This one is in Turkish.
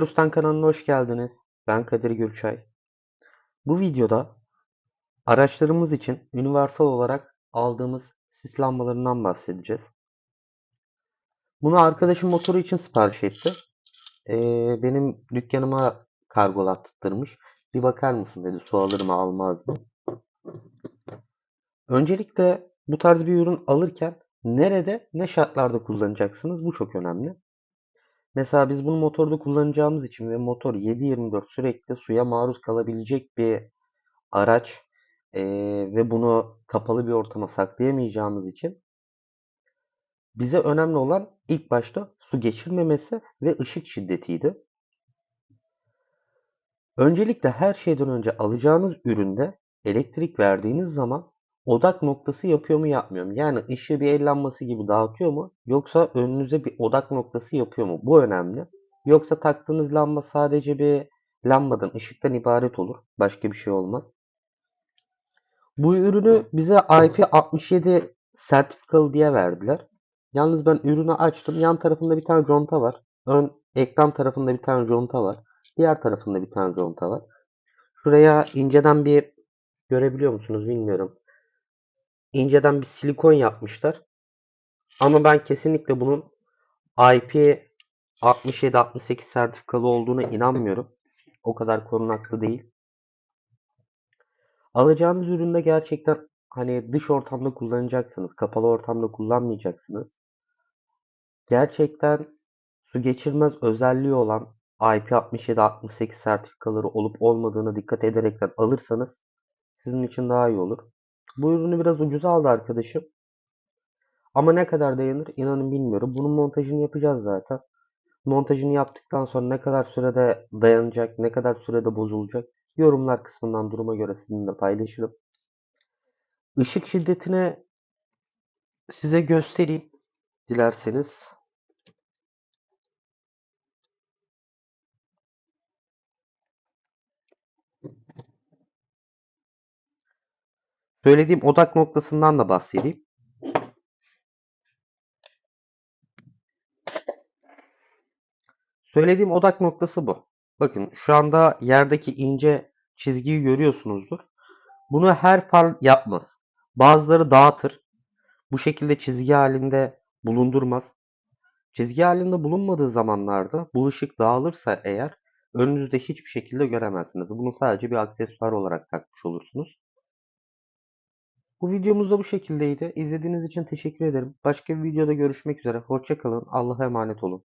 Rustan kanalına hoş geldiniz. Ben Kadir Gülçay. Bu videoda araçlarımız için universal olarak aldığımız sis lambalarından bahsedeceğiz. Bunu arkadaşım motoru için sipariş etti. Ee, benim dükkanıma kargolattırmış. Bir bakar mısın dedi su alır mı almaz mı? Öncelikle bu tarz bir ürün alırken nerede ne şartlarda kullanacaksınız bu çok önemli. Mesela biz bunu motorda kullanacağımız için ve motor 7/24 sürekli suya maruz kalabilecek bir araç eee, ve bunu kapalı bir ortama saklayamayacağımız için bize önemli olan ilk başta su geçirmemesi ve ışık şiddetiydi. Öncelikle her şeyden önce alacağınız üründe elektrik verdiğiniz zaman odak noktası yapıyor mu yapmıyor mu? Yani ışığı bir el lambası gibi dağıtıyor mu? Yoksa önünüze bir odak noktası yapıyor mu? Bu önemli. Yoksa taktığınız lamba sadece bir lambadan, ışıktan ibaret olur. Başka bir şey olmaz. Bu ürünü bize IP67 sertifikalı diye verdiler. Yalnız ben ürünü açtım. Yan tarafında bir tane conta var. Ön ekran tarafında bir tane conta var. Diğer tarafında bir tane conta var. Şuraya inceden bir görebiliyor musunuz bilmiyorum. İnceden bir silikon yapmışlar. Ama ben kesinlikle bunun IP 67-68 sertifikalı olduğuna inanmıyorum. O kadar korunaklı değil. Alacağınız üründe gerçekten hani dış ortamda kullanacaksınız. Kapalı ortamda kullanmayacaksınız. Gerçekten su geçirmez özelliği olan IP67-68 sertifikaları olup olmadığına dikkat ederekten alırsanız sizin için daha iyi olur. Bu ürünü biraz ucuza aldı arkadaşım. Ama ne kadar dayanır inanın bilmiyorum. Bunun montajını yapacağız zaten. Montajını yaptıktan sonra ne kadar sürede dayanacak, ne kadar sürede bozulacak yorumlar kısmından duruma göre sizinle paylaşırım. Işık şiddetini size göstereyim dilerseniz. Söylediğim odak noktasından da bahsedeyim. Söylediğim odak noktası bu. Bakın şu anda yerdeki ince çizgiyi görüyorsunuzdur. Bunu her far yapmaz. Bazıları dağıtır. Bu şekilde çizgi halinde bulundurmaz. Çizgi halinde bulunmadığı zamanlarda bu ışık dağılırsa eğer önünüzde hiçbir şekilde göremezsiniz. Bunu sadece bir aksesuar olarak takmış olursunuz. Bu videomuz da bu şekildeydi. İzlediğiniz için teşekkür ederim. Başka bir videoda görüşmek üzere. Hoşçakalın. Allah'a emanet olun.